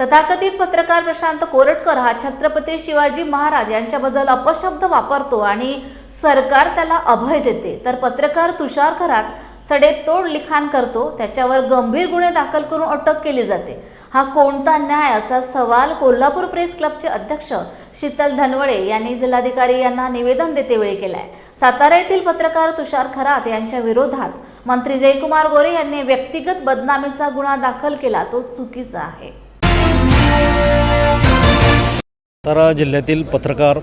तथाकथित पत्रकार प्रशांत कोरटकर हा छत्रपती शिवाजी महाराज यांच्याबद्दल अपशब्द वापरतो आणि सरकार त्याला अभय देते. तर पत्रकार तुषार खरात सडेतोड लिखाण करतो. त्याच्यावर गंभीर गुन्हे दाखल करून अटक केली जाते. हा कोणता न्याय असा सवाल कोल्हापूर प्रेस क्लबचे अध्यक्ष शीतल धनवडे यांनी जिल्हाधिकारी यांना निवेदन देतेवेळी केलाय. सातारा येथील पत्रकार तुषार खरात यांच्या विरोधात मंत्री जयकुमार गोरे यांनी व्यक्तिगत बदनामीचा गुन्हा दाखल केला. तो चुकीचा आहे. सातारा जिल्ह्यातील पत्रकार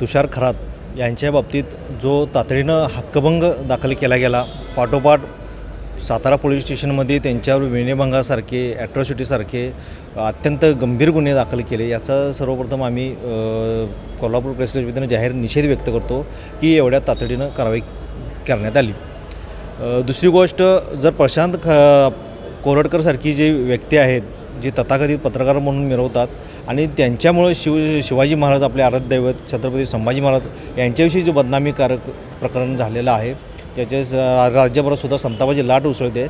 तुषार खरात यांच्या बाबतीत जो तातडीनं हक्कभंग दाखल केला गेला पाठोपाठ सातारा पोलीस स्टेशनमध्ये त्यांच्यावर विनयभंगासारखे ॲट्रॉसिटीसारखे अत्यंत गंभीर गुन्हे दाखल केले याचा सर्वप्रथम आम्ही कोल्हापूर प्रेस वतीनं जाहीर निषेध व्यक्त करतो की एवढ्या तातडीनं कारवाई करण्यात आली. दुसरी गोष्ट जर प्रशांत ख कोरडकरसारखी जी व्यक्ती आहेत जे तथाकथित पत्रकार म्हणून मिरवतात आणि त्यांच्यामुळे शिव शिवाजी महाराज आपले आराध्य दैवत छत्रपती संभाजी महाराज यांच्याविषयी जे बदनामीकारक प्रकरण झालेलं आहे त्याचे राज्यभरातसुद्धा संतापाची लाट उसळते.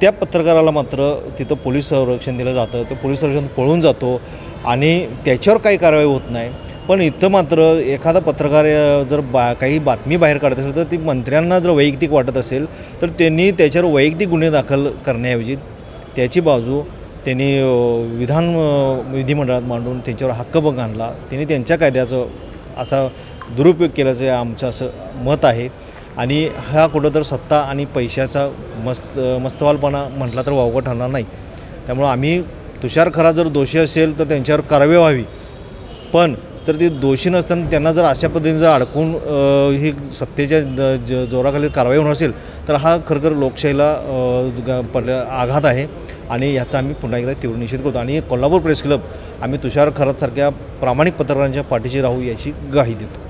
त्या पत्रकाराला मात्र तिथं पोलीस संरक्षण दिलं जातं. ते पोलीस संरक्षण पळून जातो आणि त्याच्यावर काही कारवाई होत नाही. पण इथं मात्र एखादा पत्रकार जर बा काही बातमी बाहेर काढत असेल तर ती मंत्र्यांना जर वैयक्तिक वाटत असेल तर त्यांनी त्याच्यावर वैयक्तिक गुन्हे दाखल करण्याऐवजी त्याची बाजू त्यांनी विधान विधिमंडळात मांडून त्यांच्यावर हक्कभंग आणला. त्यांनी त्यांच्या कायद्याचं असा दुरुपयोग केल्याचं आमचं असं मत आहे. आणि हा कुठं तर सत्ता आणि पैशाचा मस्त मस्तवालपणा म्हटला तर वावगं ठरणार नाही. त्यामुळं आम्ही तुषार खरा जर दोषी असेल तर त्यांच्यावर कारवाई व्हावी. पण तर ते दोषी नसताना त्यांना जर अशा पद्धतीने जर अडकून ही सत्तेच्या ज जोराखाली कारवाई होणार असेल तर हा खरखर लोकशाहीला ग- पड आघात आहे. आणि याचा आम्ही पुन्हा एकदा तीव्र निषेध करतो. आणि कोल्हापूर प्रेस क्लब आम्ही तुषार खरातसारख्या प्रामाणिक पत्रकारांच्या पाठीशी राहू याची ग्वाही देतो.